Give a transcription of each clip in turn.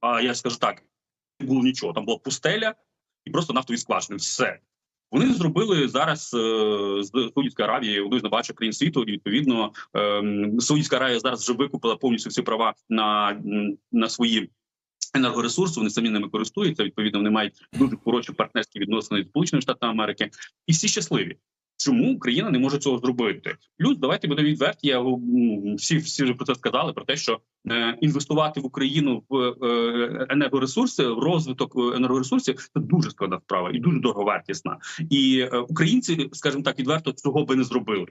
А я скажу так: не було нічого. Там була пустеля і просто нафтові скважини. Все. Вони зробили зараз е, з Саудівської Аравії з найбагатших країн світу. І відповідно е, Саудівська Аравія зараз вже викупила повністю всі права на, на свої. Енергоресурси вони самі ними користуються. Відповідно, вони мають дуже хороші партнерські відносини з Сполученими Штатами Америки, і всі щасливі. Чому Україна не може цього зробити? Плюс давайте будемо відверті. Я всі всі вже про це сказали. Про те, що е, інвестувати в Україну в е, енергоресурси, в розвиток е, енергоресурсів це дуже складна справа і дуже дороговартісна. І е, українці, скажімо так, відверто цього би не зробили.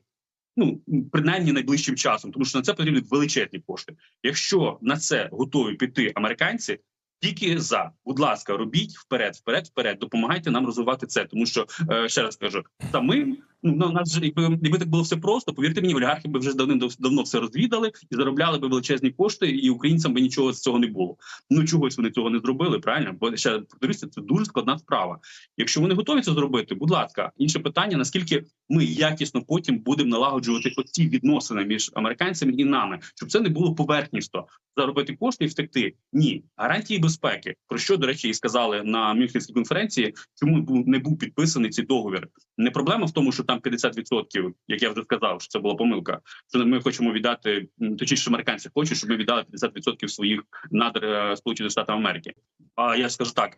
Ну принаймні найближчим часом, тому що на це потрібні величезні кошти. Якщо на це готові піти американці. Тільки за, будь ласка, робіть вперед, вперед, вперед. Допомагайте нам розвивати це, тому що е, ще раз кажу, самим ну на нас же якби якби так було все просто. Повірте мені, олігархи би вже давним давно все розвідали і заробляли би величезні кошти, і українцям би нічого з цього не було. Ну чогось вони цього не зробили. Правильно, бо ще повторюся, це дуже складна справа. Якщо вони готові це зробити, будь ласка, інше питання: наскільки ми якісно потім будемо налагоджувати оці відносини між американцями і нами, щоб це не було поверхністо заробити кошти і втекти. Ні, гарантії безпеки, про що до речі і сказали на Мюнхенській конференції, чому не був підписаний цей договір. Не проблема в тому, що там 50%, як я вже сказав, що це була помилка. Що ми хочемо віддати точніше, американці хочуть, щоб ми віддали 50% своїх надр е, Сполучених Штатів Америки. А я скажу так: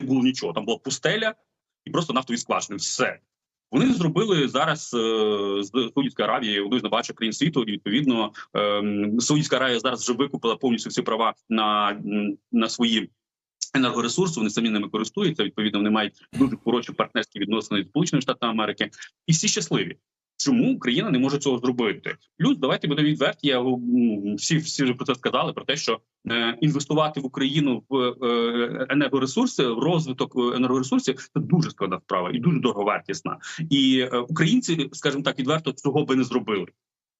не було нічого. Там була пустеля і просто нафтові скважини. Все. Вони зробили зараз е, з Саудівської Аравії одну з найбагатших країн світу. І відповідно е, Саудівська Аравія зараз вже викупила повністю всі права на, на свої. Енергоресурси вони самі ними користуються. Відповідно, вони мають дуже хороші партнерські відносини з Сполученими Штатами Америки, і всі щасливі. Чому Україна не може цього зробити? Плюс давайте будемо відверті. Я всі всі вже про це сказали. Про те, що е, інвестувати в Україну в е, енергоресурси, в розвиток е, енергоресурсів це дуже складна справа і дуже дороговартісна. І е, українці, скажімо так, відверто цього би не зробили.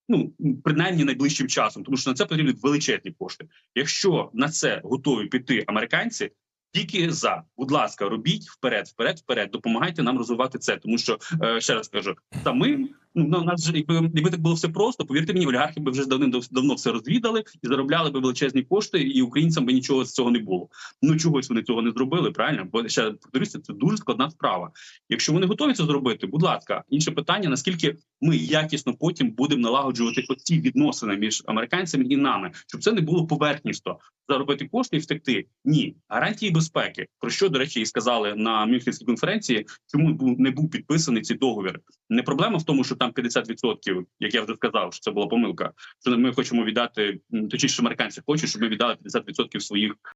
Ну принаймні найближчим часом, тому що на це потрібні величезні кошти. Якщо на це готові піти американці. Тільки за, будь ласка, робіть вперед, вперед, вперед. Допомагайте нам розвивати це, тому що е, ще раз кажу, самим ну на нас же якби, якби так було все просто. Повірте мені, олігархи би вже давним давно все розвідали і заробляли би величезні кошти, і українцям би нічого з цього не було. Ну чогось вони цього не зробили. Правильно, бо ще повторюся, це дуже складна справа. Якщо вони готові це зробити, будь ласка, інше питання: наскільки ми якісно потім будемо налагоджувати оці відносини між американцями і нами, щоб це не було поверхністо заробити кошти і втекти. Ні, гарантії безпеки, про що до речі і сказали на Мюнхенській конференції, чому не був підписаний цей договір. Не проблема в тому, що там 50%, як я вже сказав, що це була помилка. Що ми хочемо віддати точніше, американці хочуть, щоб ми віддали 50% своїх